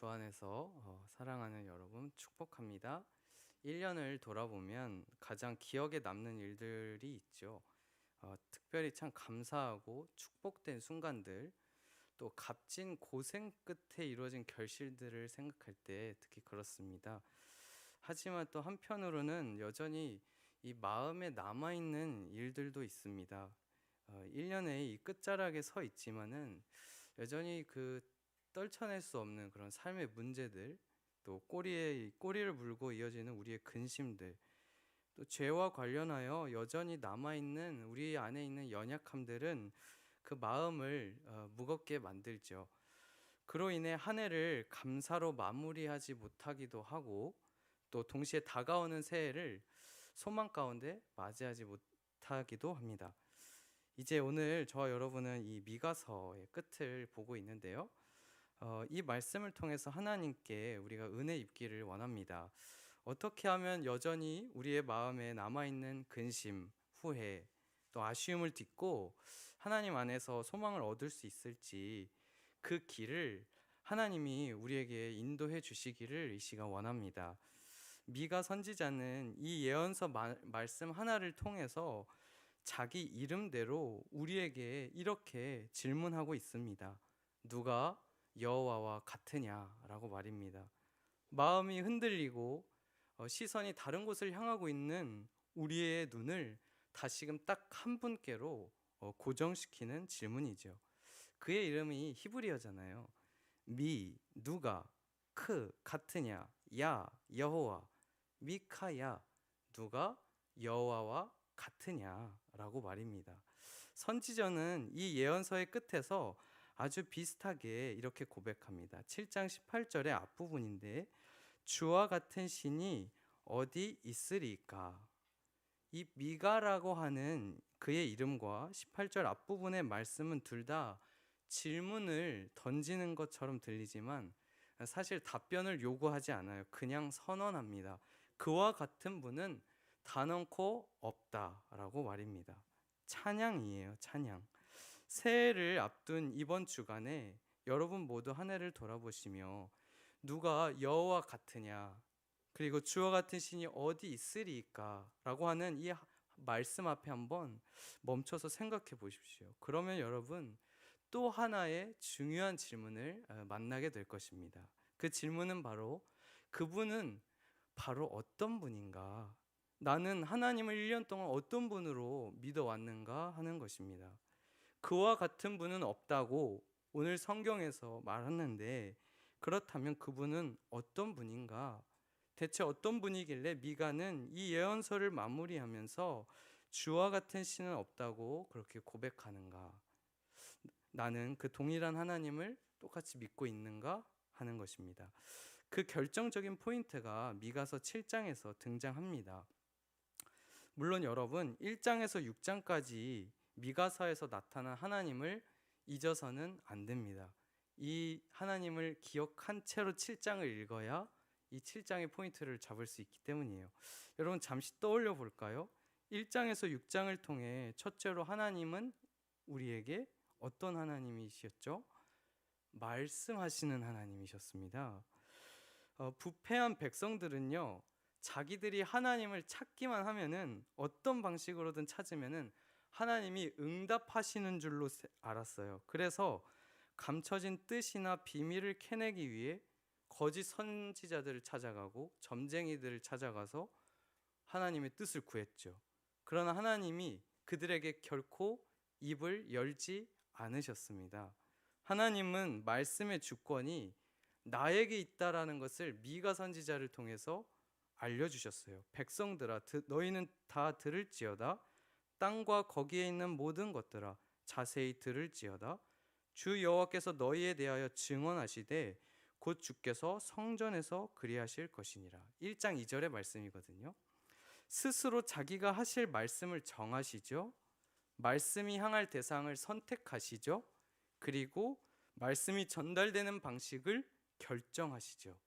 주 안에서 어, 사랑하는 여러분 축복합니다. 1년을 돌아보면 가장 기억에 남는 일들이 있죠. 어, 특별히 참 감사하고 축복된 순간들, 또 값진 고생 끝에 이루어진 결실들을 생각할 때 특히 그렇습니다. 하지만 또 한편으로는 여전히 이 마음에 남아 있는 일들도 있습니다. 어, 1년의 이 끝자락에 서 있지만은 여전히 그 떨쳐낼 수 없는 그런 삶의 문제들, 또 꼬리에 이 꼬리를 물고 이어지는 우리의 근심들, 또 죄와 관련하여 여전히 남아 있는 우리 안에 있는 연약함들은 그 마음을 어, 무겁게 만들죠. 그로 인해 한 해를 감사로 마무리하지 못하기도 하고 또 동시에 다가오는 새해를 소망 가운데 맞이하지 못하기도 합니다. 이제 오늘 저와 여러분은 이 미가서의 끝을 보고 있는데요. 어, 이 말씀을 통해서 하나님께 우리가 은혜 입기를 원합니다. 어떻게 하면 여전히 우리의 마음에 남아 있는 근심, 후회, 또 아쉬움을 딛고 하나님 안에서 소망을 얻을 수 있을지 그 길을 하나님이 우리에게 인도해 주시기를 이 시간 원합니다. 미가 선지자는 이 예언서 마- 말씀 하나를 통해서 자기 이름대로 우리에게 이렇게 질문하고 있습니다. 누가 여호와와 같으냐라고 말입니다. 마음이 흔들리고 어, 시선이 다른 곳을 향하고 있는 우리의 눈을 다시금 딱 한 분께로 어, 고정시키는 질문이죠. 그의 이름이 히브리어잖아요. 미 누가 크 같으냐 야 여호와 미카야 누가 여호와와 같으냐라고 말입니다. 선지자는 이 예언서의 끝에서 아주 비슷하게 이렇게 고백합니다. 7장 18절의 앞부분인데 주와 같은 신이 어디 있으리까? 이 미가라고 하는 그의 이름과 18절 앞부분의 말씀은 둘 다 질문을 던지는 것처럼 들리지만 사실 답변을 요구하지 않아요. 그냥 선언합니다. 그와 같은 분은 단언코 없다라고 말입니다. 찬양이에요, 찬양. 새해를 앞둔 이번 주간에 여러분 모두 한 해를 돌아보시며 누가 여호와 같으냐 그리고 주와 같은 신이 어디 있으리까라고 하는 이 하- 말씀 앞에 한번 멈춰서 생각해 보십시오. 그러면 여러분 또 하나의 중요한 질문을 어, 만나게 될 것입니다. 그 질문은 바로 그분은 바로 어떤 분인가? 나는 하나님을 1년 동안 어떤 분으로 믿어왔는가 하는 것입니다. 그와 같은 분은 없다고 오늘 성경에서 말하는데 그렇다면 그분은 어떤 분인가? 대체 어떤 분이길래 미가는 이 예언서를 마무리하면서 주와 같은 신은 없다고 그렇게 고백하는가? 나는 그 동일한 하나님을 똑같이 믿고 있는가 하는 것입니다. 그 결정적인 포인트가 미가서 7장에서 등장합니다. 물론 여러분 1장에서 6장까지 미가서에서 나타난 하나님을 잊어서는 안 됩니다. 이 하나님을 기억한 채로 7장을 읽어야 이 7장의 포인트를 잡을 수 있기 때문이에요. 여러분 잠시 떠올려 볼까요? 1장에서 6장을 통해 첫째로 하나님은 우리에게 어떤 하나님이셨죠? 말씀하시는 하나님이셨습니다. 어, 부패한 백성들은요, 자기들이 하나님을 찾기만 하면은 어떤 방식으로든 찾으면은 하나님이 응답하시는 줄로 세- 알았어요. 그래서 감춰진 뜻이나 비밀을 캐내기 위해 거짓 선지자들을 찾아가고 점쟁이들을 찾아가서 하나님의 뜻을 구했죠. 그러나 하나님이 그들에게 결코 입을 열지 않으셨습니다. 하나님은 말씀의 주권이 나에게 있다라는 것을 미가 선지자를 통해서 알려주셨어요. 백성들아, 드- 너희는 다 들을지어다. 땅과 거기에 있는 모든 것들아, 자세히 들을지어다. 주 여호와께서 너희에 대하여 증언하시되 곧 주께서 성전에서 그리하실 것이니라. 1장 2절의 말씀이거든요. 스스로 자기가 하실 말씀을 정하시죠. 말씀이 향할 대상을 선택하시죠. 그리고 말씀이 전달되는 방식을 결정하시죠.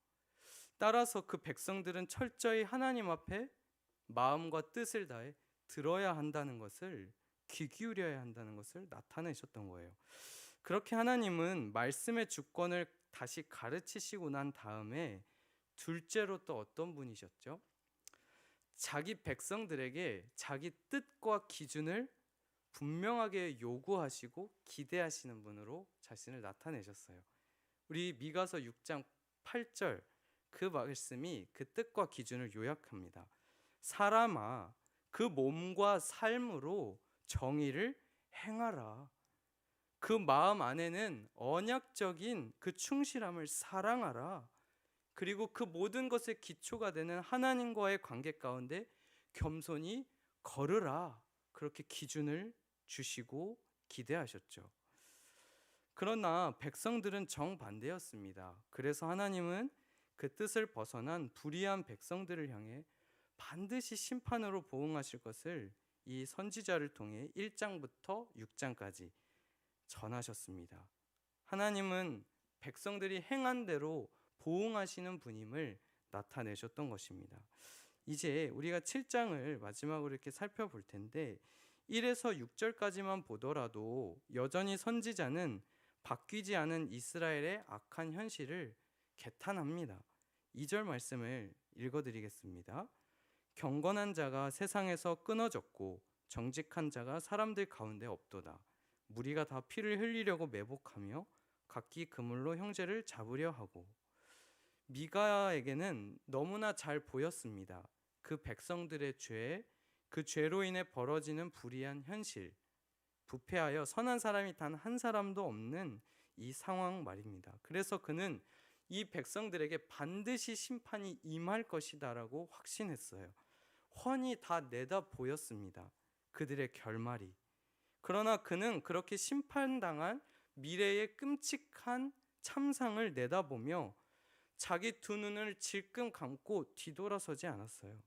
따라서 그 백성들은 철저히 하나님 앞에 마음과 뜻을 다해 들어야 한다는 것을 귀 기울여야 한다는 것을 나타내셨던 거예요. 그렇게 하나님은 말씀의 주권을 다시 가르치시고 난 다음에 둘째로 또 어떤 분이셨죠? 자기 백성들에게 자기 뜻과 기준을 분명하게 요구하시고 기대하시는 분으로 자신을 나타내셨어요. 우리 미가서 6장 8절 그 말씀이 그 뜻과 기준을 요약합니다. 사람아 그 몸과 삶으로 정의를 행하라. 그 마음 안에는 언약적인 그 충실함을 사랑하라. 그리고 그 모든 것의 기초가 되는 하나님과의 관계 가운데 겸손히 걸으라. 그렇게 기준을 주시고 기대하셨죠. 그러나 백성들은 정반대였습니다. 그래서 하나님은 그 뜻을 벗어난 불의한 백성들을 향해 반드시 심판으로 보응하실 것을 이 선지자를 통해 1장부터 6장까지 전하셨습니다. 하나님은 백성들이 행한 대로 보응하시는 분임을 나타내셨던 것입니다. 이제 우리가 7장을 마지막으로 이렇게 살펴볼 텐데 1에서 6절까지만 보더라도 여전히 선지자는 바뀌지 않은 이스라엘의 악한 현실을 개탄합니다. 2절 말씀을 읽어드리겠습니다. 경건한 자가 세상에서 끊어졌고 정직한 자가 사람들 가운데 없도다. 무리가 다 피를 흘리려고 매복하며 각기 그물로 형제를 잡으려 하고 미가에게는 너무나 잘 보였습니다. 그 백성들의 죄, 그 죄로 인해 벌어지는 불의한 현실, 부패하여 선한 사람이 단 한 사람도 없는 이 상황 말입니다. 그래서 그는 이 백성들에게 반드시 심판이 임할 것이다라고 확신했어요. 훤히 다 내다 보였습니다. 그들의 결말이. 그러나 그는 그렇게 심판당한 미래의 끔찍한 참상을 내다보며 자기 두 눈을 질끈 감고 뒤돌아서지 않았어요.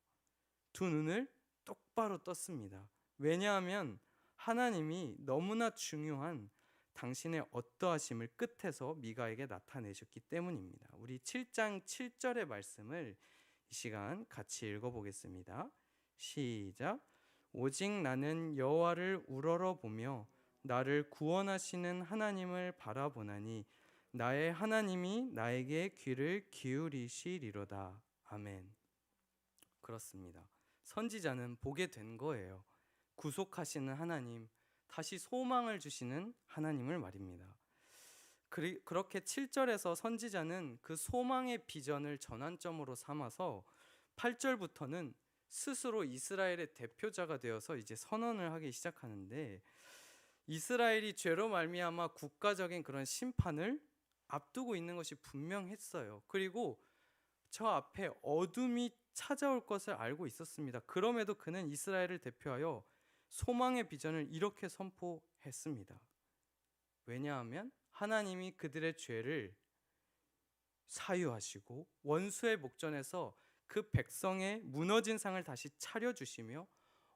두 눈을 똑바로 떴습니다. 왜냐하면 하나님이 너무나 중요한 당신의 어떠하심을 끝에서 미가에게 나타내셨기 때문입니다. 우리 7장 7절의 말씀을 이 시간 같이 읽어보겠습니다. 시작. 오직 나는 여호와를 우러러 보며 나를 구원하시는 하나님을 바라보나니 나의 하나님이 나에게 귀를 기울이시리로다. 아멘. 그렇습니다. 선지자는 보게 된 거예요. 구속하시는 하나님, 다시 소망을 주시는 하나님을 말입니다. 그리, 그렇게 7절에서 선지자는 그 소망의 비전을 전환점으로 삼아서 8절부터는 스스로 이스라엘의 대표자가 되어서 이제 선언을 하기 시작하는데 이스라엘이 죄로 말미암아 국가적인 그런 심판을 앞두고 있는 것이 분명했어요. 그리고 저 앞에 어둠이 찾아올 것을 알고 있었습니다. 그럼에도 그는 이스라엘을 대표하여 소망의 비전을 이렇게 선포했습니다. 왜냐하면 하나님이 그들의 죄를 사유하시고 원수의 목전에서 그 백성의 무너진 상을 다시 차려주시며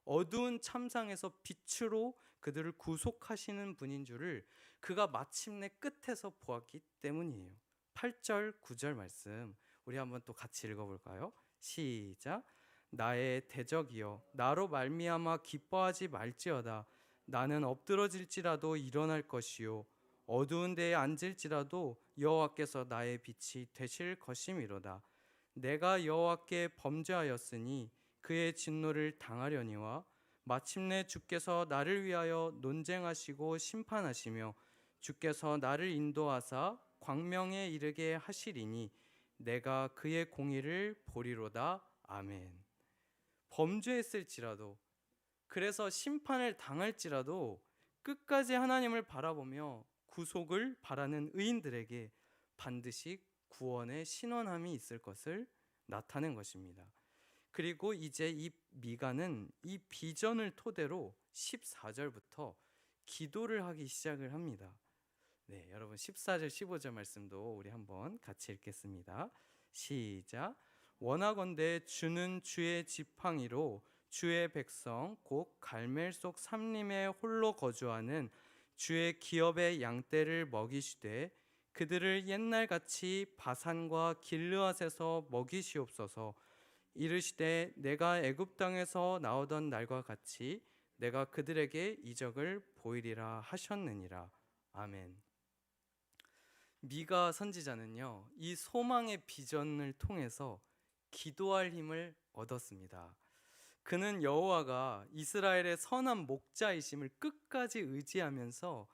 어두운 참상에서 빛으로 그들을 구속하시는 분인 줄을 그가 마침내 끝에서 보았기 때문이에요. 8절, 9절 말씀 우리 한번 또 같이 읽어볼까요? 시작. 나의 대적이여 나로 말미암아 기뻐하지 말지어다 나는 엎드러질지라도 일어날 것이요 어두운 데에 앉을지라도 여호와께서 나의 빛이 되실 것임이로다 내가 여호와께 범죄하였으니 그의 진노를 당하려니와 마침내 주께서 나를 위하여 논쟁하시고 심판하시며 주께서 나를 인도하사 광명에 이르게 하시리니 내가 그의 공의를 보리로다 아멘. 범죄했을지라도 그래서 심판을 당할지라도 끝까지 하나님을 바라보며 구속을 바라는 의인들에게 반드시 구원의 신원함이 있을 것을 나타낸 것입니다. 그리고 이제 이 미가는 이 비전을 토대로 14절부터 기도를 하기 시작을 합니다. 네, 여러분 14절 15절 말씀도 우리 한번 같이 읽겠습니다. 시작. 원하건대 주는 주의 지팡이로 주의 백성 곧 갈멜 속 삼림에 홀로 거주하는 주의 기업의 양떼를 먹이시되 그들을 옛날같이 바산과 길르앗에서 먹이시옵소서 이르시되 내가 애굽 땅에서 나오던 날과 같이 내가 그들에게 이적을 보이리라 하셨느니라 아멘. 미가 선지자는요, 이 소망의 비전을 통해서 기도할 힘을 얻었습니다. 그는 여호와가 이스라엘의 선한 목자이심을 끝까지 의지하면서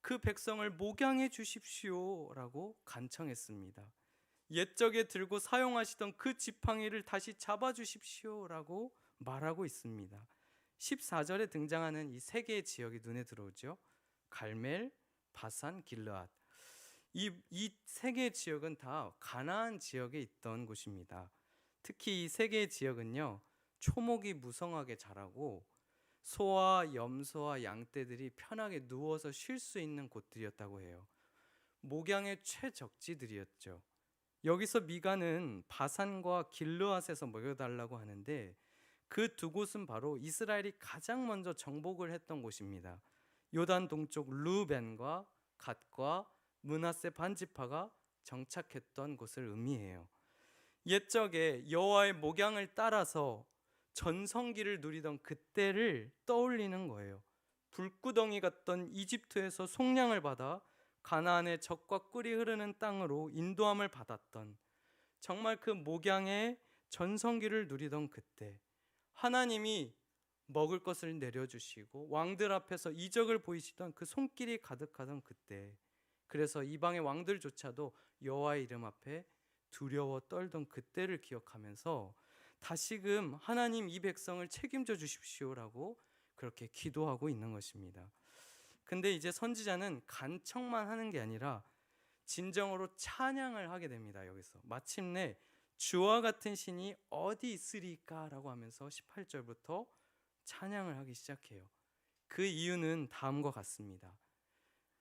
그 백성을 목양해 주십시오라고 간청했습니다. 옛적에 들고 사용하시던 그 지팡이를 다시 잡아 주십시오라고 말하고 있습니다. 14절에 등장하는 이 세 개의 지역이 눈에 들어오죠. 갈멜, 바산, 길르앗. 이세 개의 지역은 다 가나안 지역에 있던 곳입니다. 특히 이 세 개의 지역은요. 초목이 무성하게 자라고 소와 염소와 양떼들이 편하게 누워서 쉴 수 있는 곳들이었다고 해요. 목양의 최적지들이었죠. 여기서 미가는 바산과 길르앗에서 먹여달라고 하는데 그 두 곳은 바로 이스라엘이 가장 먼저 정복을 했던 곳입니다. 요단 동쪽 루벤과 갓과 문하세 반지파가 정착했던 곳을 의미해요. 옛적에 여호와의 목양을 따라서 전성기를 누리던 그때를 떠올리는 거예요. 불구덩이 같던 이집트에서 속량을 받아 가나안의 적과 꿀이 흐르는 땅으로 인도함을 받았던 정말 그 목양의 전성기를 누리던 그때 하나님이 먹을 것을 내려주시고 왕들 앞에서 이적을 보이시던 그 손길이 가득하던 그때 그래서 이방의 왕들조차도 여호와의 이름 앞에 두려워 떨던 그때를 기억하면서 다시금 하나님 이 백성을 책임져 주십시오라고 그렇게 기도하고 있는 것입니다. 근데 이제 선지자는 간청만 하는 게 아니라 진정으로 찬양을 하게 됩니다. 여기서 마침내 주와 같은 신이 어디 있으리까라고 하면서 18절부터 찬양을 하기 시작해요. 그 이유는 다음과 같습니다.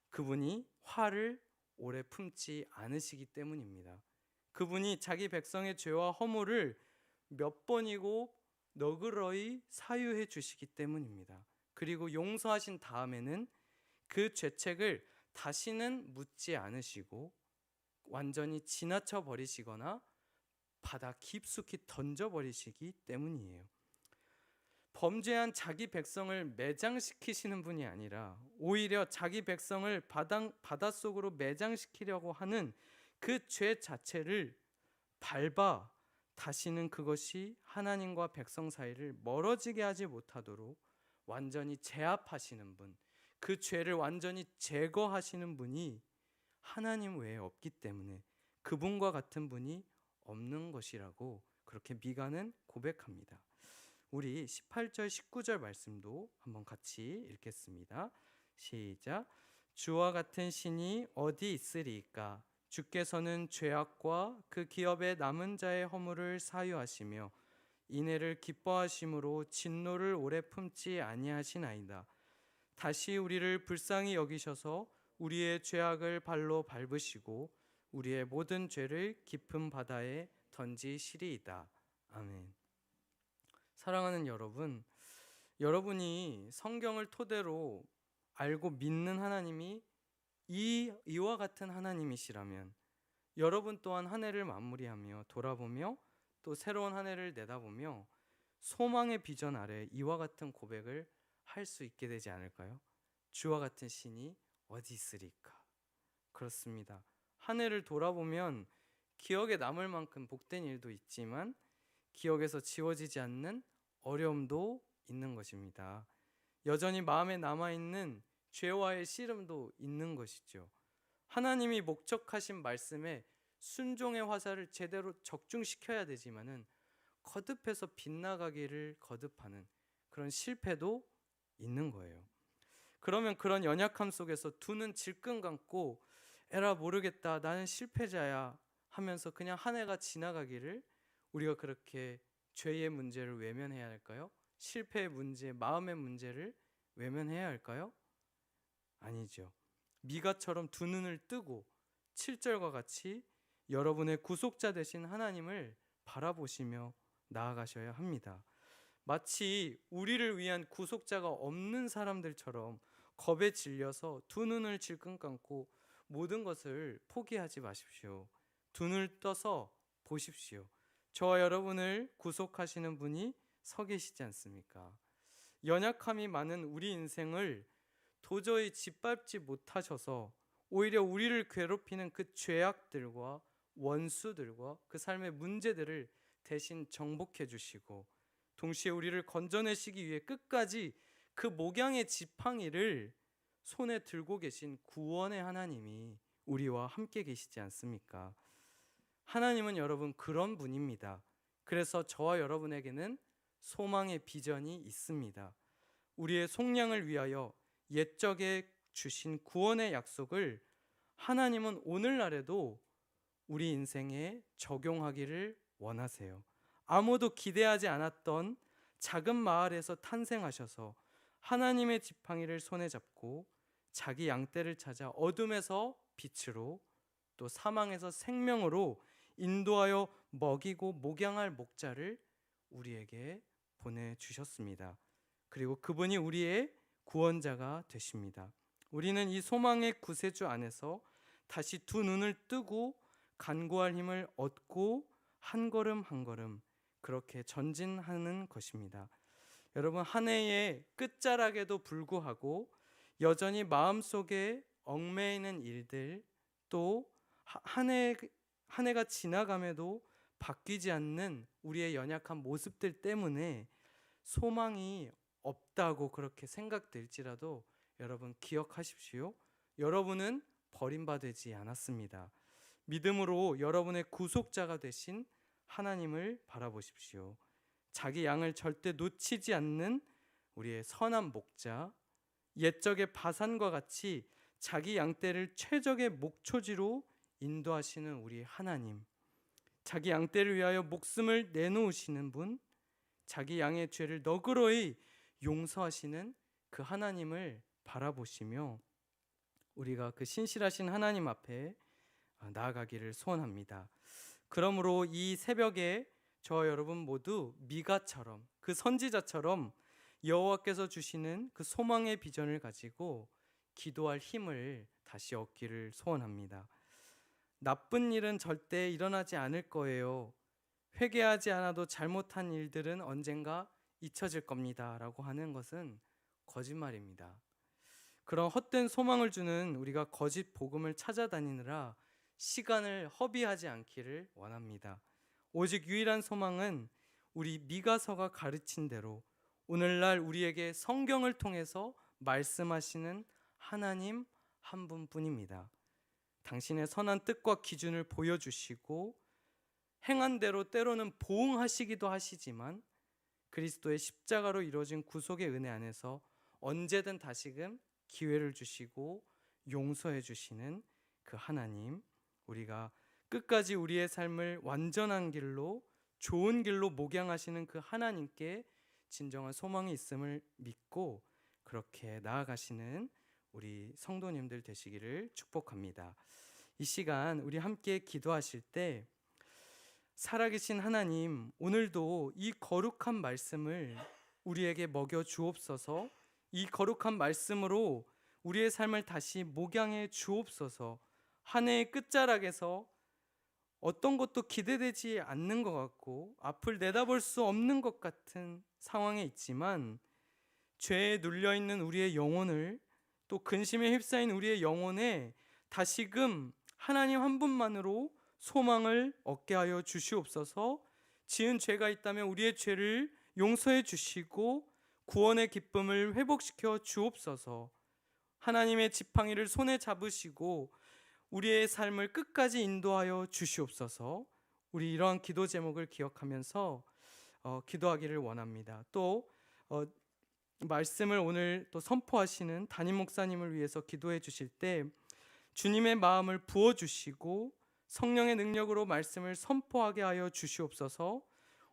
그분이 화를 오래 품지 않으시기 때문입니다. 그분이 자기 백성의 죄와 허물을 몇 번이고 너그러이 사유해 주시기 때문입니다. 그리고 용서하신 다음에는 그 죄책을 다시는 묻지 않으시고 완전히 지나쳐 버리시거나 바다 깊숙이 던져 버리시기 때문이에요. 범죄한 자기 백성을 매장시키시는 분이 아니라 오히려 자기 백성을 바다, 바닷속으로 매장시키려고 하는 그 죄 자체를 밟아 다시는 그것이 하나님과 백성 사이를 멀어지게 하지 못하도록 완전히 제압하시는 분, 그 죄를 완전히 제거하시는 분이 하나님 외에 없기 때문에 그분과 같은 분이 없는 것이라고 그렇게 미가는 고백합니다. 우리 18절 19절 말씀도 한번 같이 읽겠습니다. 시작. 주와 같은 신이 어디 있으리까? 주께서는 죄악과 그 기업의 남은 자의 허물을 사유하시며 이내를 기뻐하심으로 진노를 오래 품지 아니하시나이다. 다시 우리를 불쌍히 여기셔서 우리의 죄악을 발로 밟으시고 우리의 모든 죄를 깊은 바다에 던지시리이다. 아멘. 사랑하는 여러분, 여러분이 성경을 토대로 알고 믿는 하나님이 이 이와 같은 하나님이시라면 여러분 또한 한 해를 마무리하며 돌아보며 또 새로운 한 해를 내다보며 소망의 비전 아래 이와 같은 고백을 할 수 있게 되지 않을까요? 주와 같은 신이 어디 있으리까? 그렇습니다. 한 해를 돌아보면 기억에 남을 만큼 복된 일도 있지만 기억에서 지워지지 않는 어려움도 있는 것입니다. 여전히 마음에 남아 있는 죄와의 씨름도 있는 것이죠. 하나님이 목적하신 말씀에 순종의 화살을 제대로 적중시켜야 되지만은 거듭해서 빗나가기를 거듭하는 그런 실패도 있는 거예요. 그러면 그런 연약함 속에서 두눈 질끈 감고 에라 모르겠다 나는 실패자야 하면서 그냥 한 해가 지나가기를 우리가 그렇게 죄의 문제를 외면해야 할까요? 실패의 문제, 마음의 문제를 외면해야 할까요? 아니죠. 미가처럼 두 눈을 뜨고 7절과 같이 여러분의 구속자 되신 하나님을 바라보시며 나아가셔야 합니다. 마치 우리를 위한 구속자가 없는 사람들처럼 겁에 질려서 두 눈을 질끈 감고 모든 것을 포기하지 마십시오. 두 눈을 떠서 보십시오. 저와 여러분을 구속하시는 분이 서 계시지 않습니까? 연약함이 많은 우리 인생을 도저히 짓밟지 못하셔서 오히려 우리를 괴롭히는 그 죄악들과 원수들과 그 삶의 문제들을 대신 정복해 주시고 동시에 우리를 건져내시기 위해 끝까지 그 목양의 지팡이를 손에 들고 계신 구원의 하나님이 우리와 함께 계시지 않습니까? 하나님은 여러분 그런 분입니다. 그래서 저와 여러분에게는 소망의 비전이 있습니다. 우리의 속량을 위하여 옛적에 주신 구원의 약속을 하나님은 오늘날에도 우리 인생에 적용하기를 원하세요. 아무도 기대하지 않았던 작은 마을에서 탄생하셔서 하나님의 지팡이를 손에 잡고 자기 양떼를 찾아 어둠에서 빛으로 또 사망에서 생명으로 인도하여 먹이고 목양할 목자를 우리에게 보내 주셨습니다. 그리고 그분이 우리의 구원자가 되십니다. 우리는 이 소망의 구세주 안에서 다시 두 눈을 뜨고 간구할 힘을 얻고 한 걸음 한 걸음 그렇게 전진하는 것입니다. 여러분 한 해의 끝자락에도 불구하고 여전히 마음속에 얽매이는 일들 또 한 해 한 해가 지나감에도 바뀌지 않는 우리의 연약한 모습들 때문에 소망이 없다고 그렇게 생각될지라도 여러분 기억하십시오. 여러분은 버림받지 않았습니다. 믿음으로 여러분의 구속자가 되신 하나님을 바라보십시오. 자기 양을 절대 놓치지 않는 우리의 선한 목자, 옛적의 바산과 같이 자기 양떼를 최적의 목초지로 인도하시는 우리 하나님, 자기 양떼를 위하여 목숨을 내놓으시는 분, 자기 양의 죄를 너그러이 용서하시는 그 하나님을 바라보시며 우리가 그 신실하신 하나님 앞에 나아가기를 소원합니다. 그러므로 이 새벽에 저 여러분 모두 미가처럼 그 선지자처럼 여호와께서 주시는 그 소망의 비전을 가지고 기도할 힘을 다시 얻기를 소원합니다. 나쁜 일은 절대 일어나지 않을 거예요. 회개하지 않아도 잘못한 일들은 언젠가 잊혀질 겁니다 라고 하는 것은 거짓말입니다. 그런 헛된 소망을 주는 우리가 거짓 복음을 찾아다니느라 시간을 허비하지 않기를 원합니다. 오직 유일한 소망은 우리 미가서가 가르친 대로 오늘날 우리에게 성경을 통해서 말씀하시는 하나님 한 분뿐입니다. 당신의 선한 뜻과 기준을 보여주시고 행한 대로 때로는 보응하시기도 하시지만 그리스도의 십자가로 이루어진 구속의 은혜 안에서 언제든 다시금 기회를 주시고 용서해 주시는 그 하나님 우리가 끝까지 우리의 삶을 완전한 길로 좋은 길로 목양하시는 그 하나님께 진정한 소망이 있음을 믿고 그렇게 나아가시는 우리 성도님들 되시기를 축복합니다. 이 시간 우리 함께 기도하실 때 살아계신 하나님 오늘도 이 거룩한 말씀을 우리에게 먹여 주옵소서. 이 거룩한 말씀으로 우리의 삶을 다시 목양해 주옵소서. 한 해의 끝자락에서 어떤 것도 기대되지 않는 것 같고 앞을 내다볼 수 없는 것 같은 상황에 있지만 죄에 눌려 있는 우리의 영혼을 또 근심에 휩싸인 우리의 영혼에 다시금 하나님 한 분만으로 소망을 얻게 하여 주시옵소서. 지은 죄가 있다면 우리의 죄를 용서해 주시고 구원의 기쁨을 회복시켜 주옵소서. 하나님의 지팡이를 손에 잡으시고 우리의 삶을 끝까지 인도하여 주시옵소서. 우리 이러한 기도 제목을 기억하면서 어, 기도하기를 원합니다. 또 어, 말씀을 오늘 또 선포하시는 담임 목사님을 위해서 기도해 주실 때 주님의 마음을 부어 주시고 성령의 능력으로 말씀을 선포하게 하여 주시옵소서.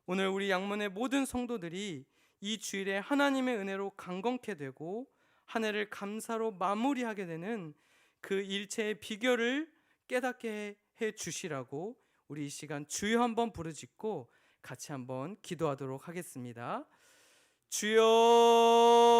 오늘 우리 양문의 모든 성도들이 이 주일에 하나님의 은혜로 강건케 되고 한 해를 감사로 마무리하게 되는 그 일체의 비결을 깨닫게 해 주시라고 우리 이 시간 주여 한번 부르짖고 같이 한번 기도하도록 하겠습니다. 주여